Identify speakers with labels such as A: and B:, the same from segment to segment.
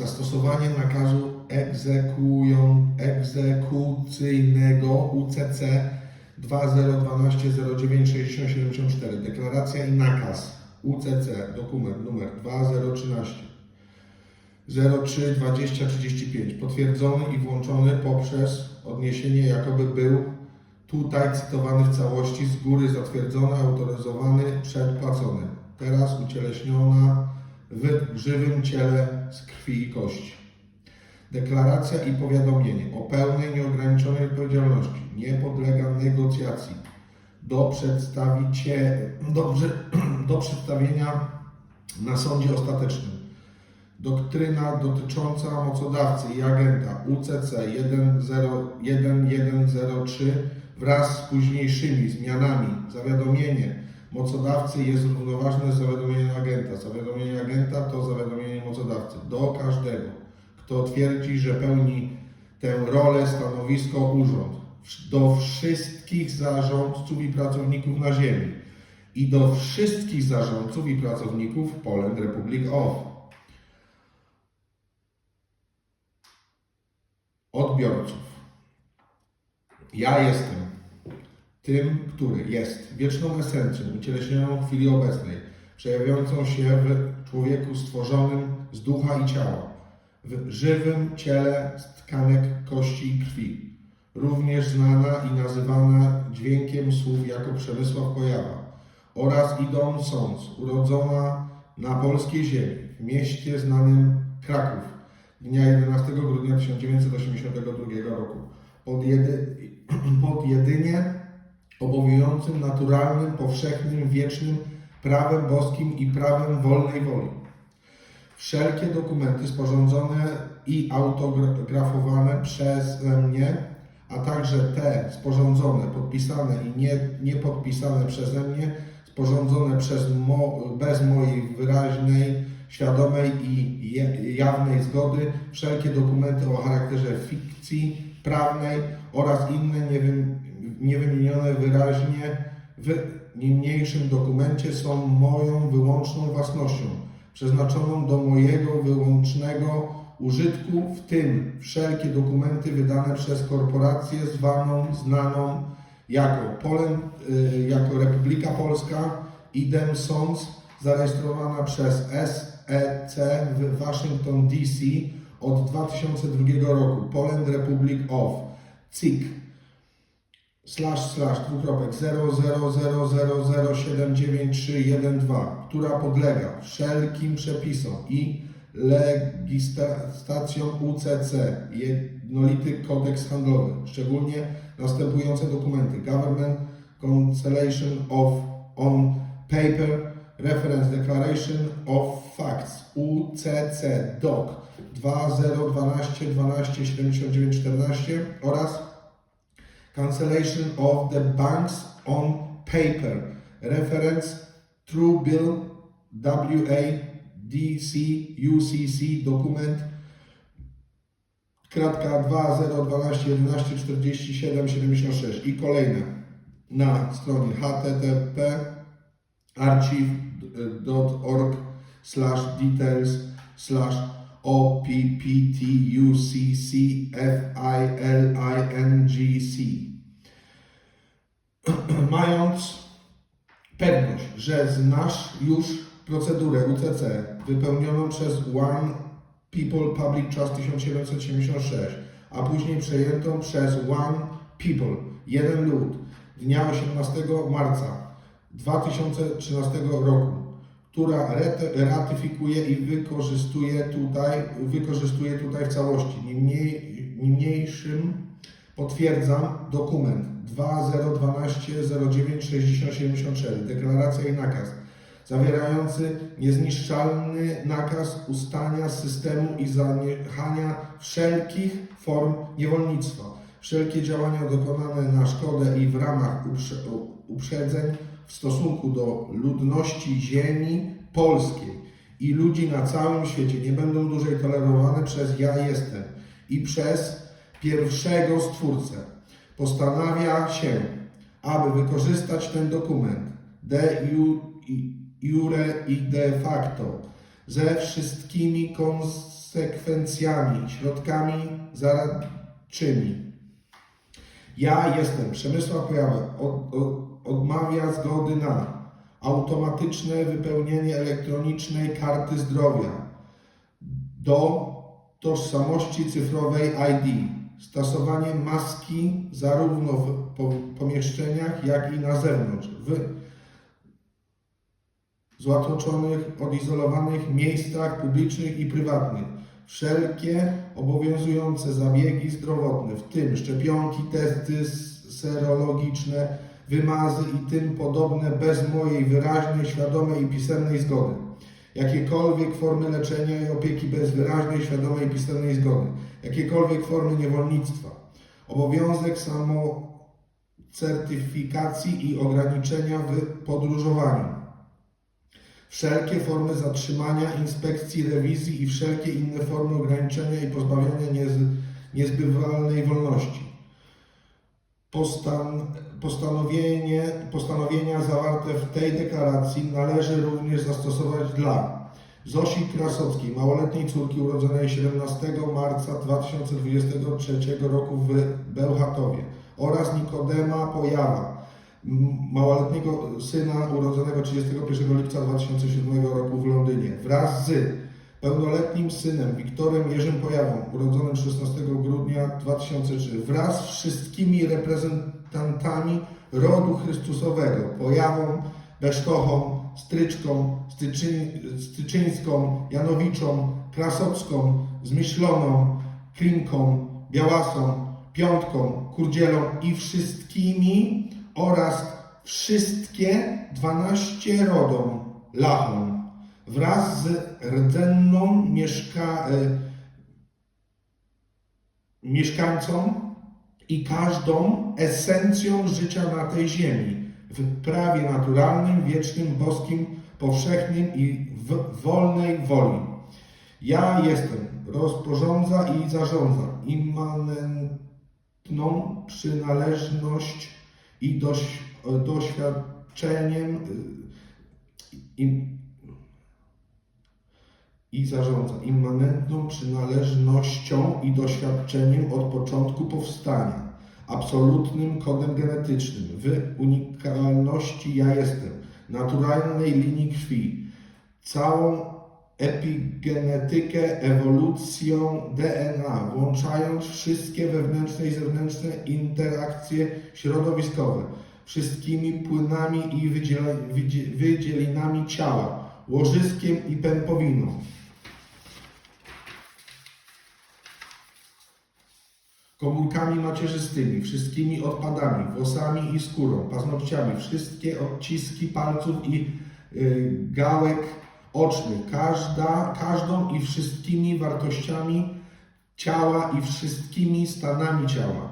A: zastosowanie nakazu egzekują, egzekucyjnego UCC 2012-09-6074. Deklaracja i nakaz UCC, dokument numer 2013 03 20 35 potwierdzony i włączony poprzez odniesienie jakoby był tutaj cytowany w całości z góry zatwierdzony, autoryzowany, przedpłacony. Teraz ucieleśniona w żywym ciele z krwi i kości. Deklaracja i powiadomienie o pełnej, nieograniczonej odpowiedzialności nie podlega negocjacji do, przedstawicie, do, do przedstawienia na sądzie ostatecznym. Doktryna dotycząca mocodawcy i agenta UCC 10103 wraz z późniejszymi zmianami zawiadomienie mocodawcy jest równoważne z zawiadomieniem agenta. Zawiadomienie agenta to zawiadomienie mocodawcy. Do każdego, kto twierdzi, że pełni tę rolę, stanowisko, urząd. Do wszystkich zarządców i pracowników na ziemi i do wszystkich zarządców i pracowników Poland Republic of. odbiorców. Ja jestem tym, który jest wieczną esencją ucieleśnioną w chwili obecnej, przejawiającą się w człowieku stworzonym z ducha i ciała, w żywym ciele z tkanek kości i krwi, również znana i nazywana dźwiękiem słów jako Przemysław Pojawa oraz Idą Sąc, urodzona na polskiej ziemi, w mieście znanym Kraków, dnia 11 grudnia 1982 roku pod, jedy, pod jedynie obowiązującym naturalnym, powszechnym, wiecznym prawem boskim i prawem wolnej woli. Wszelkie dokumenty sporządzone i autografowane przeze mnie, a także te sporządzone, podpisane i nie, niepodpisane przeze mnie, sporządzone przez mo, bez mojej wyraźnej, świadomej i jawnej zgody, wszelkie dokumenty o charakterze fikcji prawnej oraz inne niewy- niewymienione wyraźnie w niniejszym dokumencie są moją wyłączną własnością, przeznaczoną do mojego wyłącznego użytku, w tym wszelkie dokumenty wydane przez korporację zwaną, znaną jako Polen, y, jako Republika Polska, idem sąd, zarejestrowana przez SEC w Washington DC od 2002 roku, Poland Republic of CIK slash slash dwukropek 0000793112, która podlega wszelkim przepisom i legislacjom UCC, jednolity kodeks handlowy, szczególnie następujące dokumenty. Government Cancellation of on Paper Reference Declaration of Facts UCC DOC 2012 12 79 14 oraz cancellation of the banks on paper. Reference True Bill WADC UCC dokument kratka 2012 11 47 76 i kolejne na stronie http archive.org slash details slash OPPTUCCFILINGC mając pewność, że znasz już procedurę UCC wypełnioną przez One People Public Trust 1776, a później przejętą przez One People, jeden lud, dnia 18 marca 2013 roku, która ratyfikuje i wykorzystuje tutaj, wykorzystuje tutaj w całości. Niemniej, niemniejszym potwierdzam dokument 2012 09 60 74, deklaracja i nakaz, zawierający niezniszczalny nakaz ustania systemu i zaniechania wszelkich form niewolnictwa. Wszelkie działania dokonane na szkodę i w ramach uprze- uprzedzeń w stosunku do ludności ziemi polskiej. I ludzi na całym świecie. Nie będą dłużej tolerowane przez ja jestem. I przez pierwszego Stwórcę. Postanawia się, aby wykorzystać ten dokument. De jure i de facto. Ze wszystkimi kons- konsekwencjami, środkami zaradczymi. Ja jestem Przemysław od, odmawia zgody na automatyczne wypełnienie elektronicznej karty zdrowia do tożsamości cyfrowej ID, stosowanie maski zarówno w po- pomieszczeniach, jak i na zewnątrz, w złatoczonych, odizolowanych miejscach publicznych i prywatnych. Wszelkie obowiązujące zabiegi zdrowotne, w tym szczepionki, testy serologiczne, wymazy i tym podobne, bez mojej wyraźnej, świadomej i pisemnej zgody. Jakiekolwiek formy leczenia i opieki bez wyraźnej, świadomej i pisemnej zgody. Jakiekolwiek formy niewolnictwa. Obowiązek samocertyfikacji i ograniczenia w podróżowaniu wszelkie formy zatrzymania, inspekcji, rewizji i wszelkie inne formy ograniczenia i pozbawiania niez, niezbywalnej wolności. Postan, postanowienie, postanowienia zawarte w tej deklaracji należy również zastosować dla Zosi Krasowskiej, małoletniej córki urodzonej 17 marca 2023 roku w Bełchatowie oraz Nikodema Pojawa, małoletniego syna urodzonego 31 lipca 2007 roku w Londynie wraz z pełnoletnim synem Wiktorem Jerzym Pojawą urodzonym 16 grudnia 2003 wraz z wszystkimi reprezentantami rodu Chrystusowego Pojawą, Besztochą, Stryczką, Styczy, Styczyńską, Janowiczą, Krasocką, Zmyśloną, Klinką, Białasą, Piątką, Kurdzielą i wszystkimi oraz wszystkie 12 rodom Lachą. Wraz z rdzenną mieszka, y, mieszkańcom i każdą esencją życia na tej ziemi w prawie naturalnym, wiecznym, boskim, powszechnym i wolnej woli. Ja jestem, rozporządza i zarządza immanentną przynależność i doś, doświadczeniem y, i, zarządza immanentną przynależnością i doświadczeniem od początku powstania, absolutnym kodem genetycznym, w unikalności ja jestem, naturalnej linii krwi, całą epigenetykę, ewolucją DNA, włączając wszystkie wewnętrzne i zewnętrzne interakcje środowiskowe, wszystkimi płynami i wydzielinami ciała, łożyskiem i pępowiną. Komórkami macierzystymi, wszystkimi odpadami, włosami i skórą, paznokciami, wszystkie odciski palców i y, gałek ocznych, każda, każdą i wszystkimi wartościami ciała i wszystkimi stanami ciała.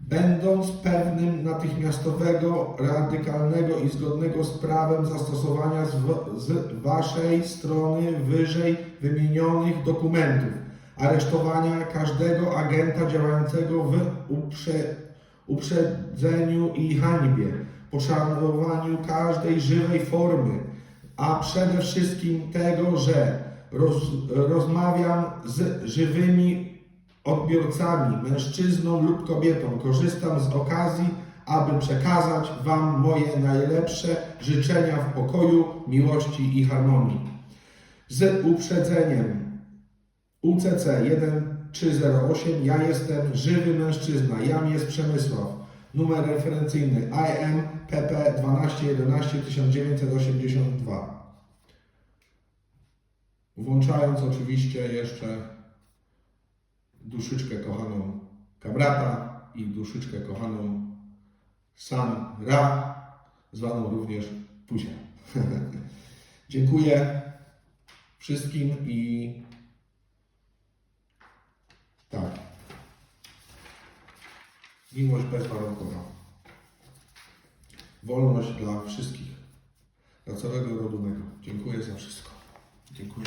A: Będąc pewnym natychmiastowego, radykalnego i zgodnego z prawem zastosowania z, w- z Waszej strony wyżej wymienionych dokumentów, aresztowania każdego agenta działającego w uprze, uprzedzeniu i hańbie, poszanowaniu każdej żywej formy, a przede wszystkim tego, że roz, rozmawiam z żywymi odbiorcami, mężczyzną lub kobietą. Korzystam z okazji, aby przekazać Wam moje najlepsze życzenia w pokoju, miłości i harmonii. Z uprzedzeniem UCC 1308 ja jestem żywy mężczyzna, jam jest Przemysław. Numer referencyjny IM PP 1211 1982. Włączając oczywiście jeszcze duszyczkę kochaną Kamrata i duszyczkę kochaną Sam Ra, zwaną również Puzia. Dziękuję wszystkim i Miłość bezwarunkowa. Wolność dla wszystkich. Dla całego rodu mego. Dziękuję za wszystko. Dziękuję.